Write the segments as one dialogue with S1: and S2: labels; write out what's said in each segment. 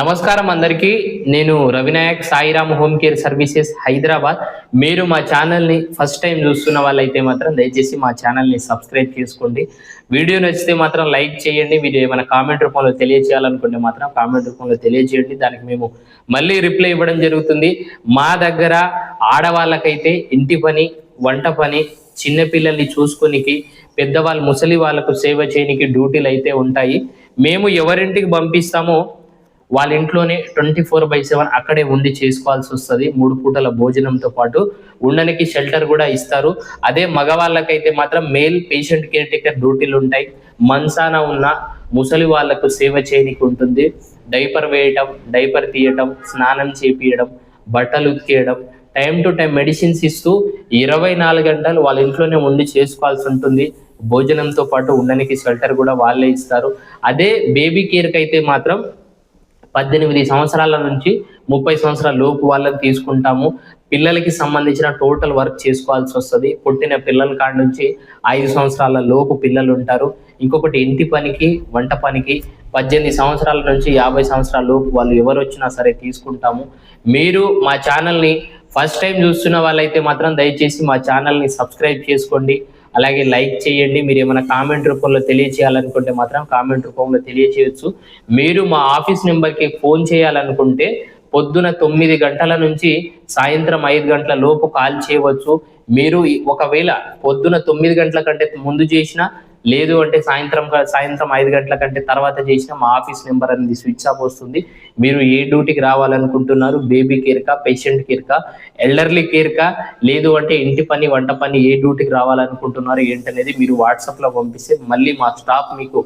S1: నమస్కారం అందరికీ. నేను Ravinayak Sairam home care services Hyderabad. మీరు మా ఛానల్ని ఫస్ట్ టైం చూస్తున్న వాళ్ళైతే మాత్రం దయచేసి మా ఛానల్ని సబ్స్క్రైబ్ చేసుకోండి. వీడియో నచ్చితే మాత్రం లైక్ చేయండి. మీరు ఏమైనా కామెంట్ రూపంలో తెలియజేయాలనుకుంటే మాత్రం కామెంట్ రూపంలో తెలియజేయండి దానికి మేము మళ్ళీ రిప్లై ఇవ్వడం జరుగుతుంది. మా దగ్గర ఆడవాళ్ళకైతే ఇంటి పని వంట పని చిన్నపిల్లల్ని చూసుకునికి పెద్దవాళ్ళు ముసలి వాళ్ళకు సేవ చేయనికి డ్యూటీలు అయితే ఉంటాయి. మేము ఎవరింటికి పంపిస్తామో వాళ్ళ ఇంట్లోనే ట్వంటీ ఫోర్ బై సెవెన్ అక్కడే ఉండి చేసుకోవాల్సి వస్తుంది. మూడు పూటల భోజనంతో పాటు ఉండడానికి షెల్టర్ కూడా ఇస్తారు. అదే మగవాళ్ళకైతే మాత్రం మేల్ పేషెంట్ కేర్ టేకర్ డ్యూటీలు ఉంటాయి. మంచాన ఉన్న ముసలి వాళ్ళకు సేవ చేయనికి ఉంటుంది. డైపర్ వేయటం డైపర్ తీయటం స్నానం చేపియడం బట్టలు ఉతికేయడం టైం టు టైం మెడిసిన్స్ ఇస్తూ ఇరవై నాలుగు గంటలు వాళ్ళ ఇంట్లోనే ఉండి చేసుకోవాల్సి ఉంటుంది. భోజనంతో పాటు ఉండడానికి షెల్టర్ కూడా వాళ్ళే ఇస్తారు. అదే బేబీ కేర్కి అయితే మాత్రం పద్దెనిమిది సంవత్సరాల నుంచి ముప్పై సంవత్సరాల లోపు వాళ్ళని తీసుకుంటాము. పిల్లలకి సంబంధించిన టోటల్ వర్క్ చేసుకోవాల్సి వస్తుంది. పుట్టిన పిల్లల కాడ నుంచి ఐదు సంవత్సరాల లోపు పిల్లలు ఉంటారు. ఇంకొకటి ఇంటి పనికి వంట పనికి పద్దెనిమిది సంవత్సరాల నుంచి యాభై సంవత్సరాల లోపు వాళ్ళు ఎవరు వచ్చినా సరే తీసుకుంటాము. మీరు మా ఛానల్ని ఫస్ట్ టైం చూస్తున్న వాళ్ళైతే మాత్రం దయచేసి మా ఛానల్ని సబ్స్క్రైబ్ చేసుకోండి. అలాగే లైక్ చేయండి. మీరు ఏమైనా కామెంట్ రూపంలో తెలియచేయాలనుకుంటే మాత్రం కామెంట్ రూపంలో తెలియచేయచ్చు. మీరు మా ఆఫీస్ నెంబర్కి ఫోన్ చేయాలనుకుంటే పొద్దున తొమ్మిది గంటల నుంచి సాయంత్రం ఐదు గంటల లోపు కాల్ చేయవచ్చు. మీరు ఒకవేళ పొద్దున తొమ్మిది గంటల కంటే ముందు చేసినా లేదు అంటే సాయంత్రం సాయంత్రం ఐదు గంటల కంటే తర్వాత చేసిన మా ఆఫీస్ నెంబర్ అనేది స్విచ్ ఆఫ్ వస్తుంది. మీరు ఏ డ్యూటీకి రావాలనుకుంటున్నారు? బేబీ కేర్కా? పేషెంట్ కేర్కా? ఎల్డర్లీ కేర్కా? లేదు అంటే ఇంటి పని వంట పని ఏ డ్యూటీకి రావాలనుకుంటున్నారు ఏంటనేది మీరు వాట్సాప్లో పంపిస్తే మళ్ళీ మా స్టాఫ్ మీకు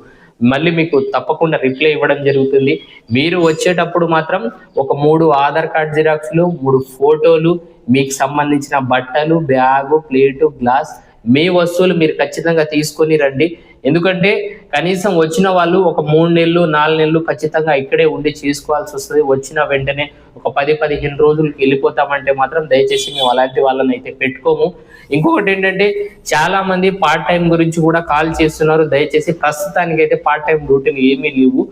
S1: మళ్ళీ మీకు తప్పకుండా రిప్లై ఇవ్వడం జరుగుతుంది. మీరు వచ్చేటప్పుడు మాత్రం ఒక మూడు ఆధార్ కార్డ్ జిరాక్స్లు మూడు ఫోటోలు మీకు సంబంధించిన బట్టలు బ్యాగు ప్లేటు గ్లాస్ మీ వస్తువులు మీరు ఖచ్చితంగా తీసుకొని రండి. ఎందుకంటే కనీసం వచ్చిన వాళ్ళు ఒక మూడు నెలలు నాలుగు నెలలు ఖచ్చితంగా ఇక్కడే ఉండి చేసుకోవాల్సి వస్తుంది. వచ్చిన వెంటనే ఒక పది పదిహేను రోజులకి వెళ్ళిపోతామంటే మాత్రం దయచేసి మేము అలాంటి వాళ్ళని అయితే పెట్టుకోము. ఇంకొకటి ఏంటంటే చాలా మంది పార్ట్ టైం గురించి కూడా కాల్ చేస్తున్నారు. దయచేసి ప్రస్తుతానికి అయితే పార్ట్ టైం డ్యూటీలు ఏమీ లేవు.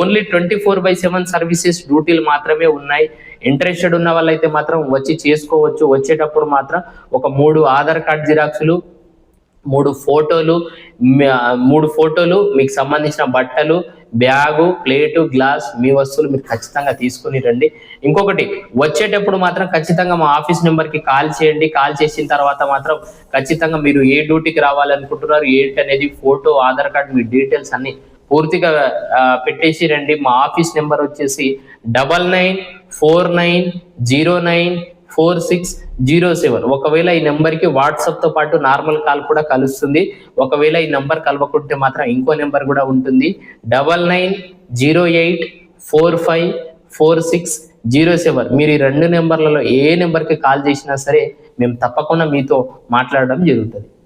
S1: Only twenty four by seven services డ్యూటీలు మాత్రమే ఉన్నాయి. ఇంట్రెస్టెడ్ ఉన్న వాళ్ళైతే మాత్రం వచ్చి చేసుకోవచ్చు. వచ్చేటప్పుడు మాత్రం ఒక మూడు ఆధార్ కార్డ్ జిరాక్స్లు మూడు ఫోటోలు మూడు ఫోటోలు మీకు సంబంధించిన బట్టలు బ్యాగు ప్లేటు గ్లాస్ మీ వస్తువులు మీరు ఖచ్చితంగా తీసుకుని రండి. ఇంకొకటి వచ్చేటప్పుడు మాత్రం ఖచ్చితంగా మా ఆఫీస్ నెంబర్కి కాల్ చేయండి. కాల్ చేసిన తర్వాత మాత్రం ఖచ్చితంగా మీరు ఏ డ్యూటీకి రావాలనుకుంటున్నారు ఏంటి అనేది ఫోటో ఆధార్ కార్డు మీ డీటెయిల్స్ అన్ని పూర్తిగా పెట్టేసి రండి. మా ఆఫీస్ నెంబర్ వచ్చేసి double nine four nine zero nine four six zero seven. ఒకవేళ ఈ నెంబర్కి వాట్సాప్తో పాటు నార్మల్ కాల్ కూడా కలుస్తుంది. ఒకవేళ ఈ నెంబర్ కలవకుంటే మాత్రం ఇంకో నెంబర్ కూడా ఉంటుంది. Double nine zero eight four five four six zero seven. మీరు ఈ రెండు నెంబర్లలో ఏ నెంబర్కి కాల్ చేసినా సరే మేము తప్పకుండా మీతో మాట్లాడడం జరుగుతుంది.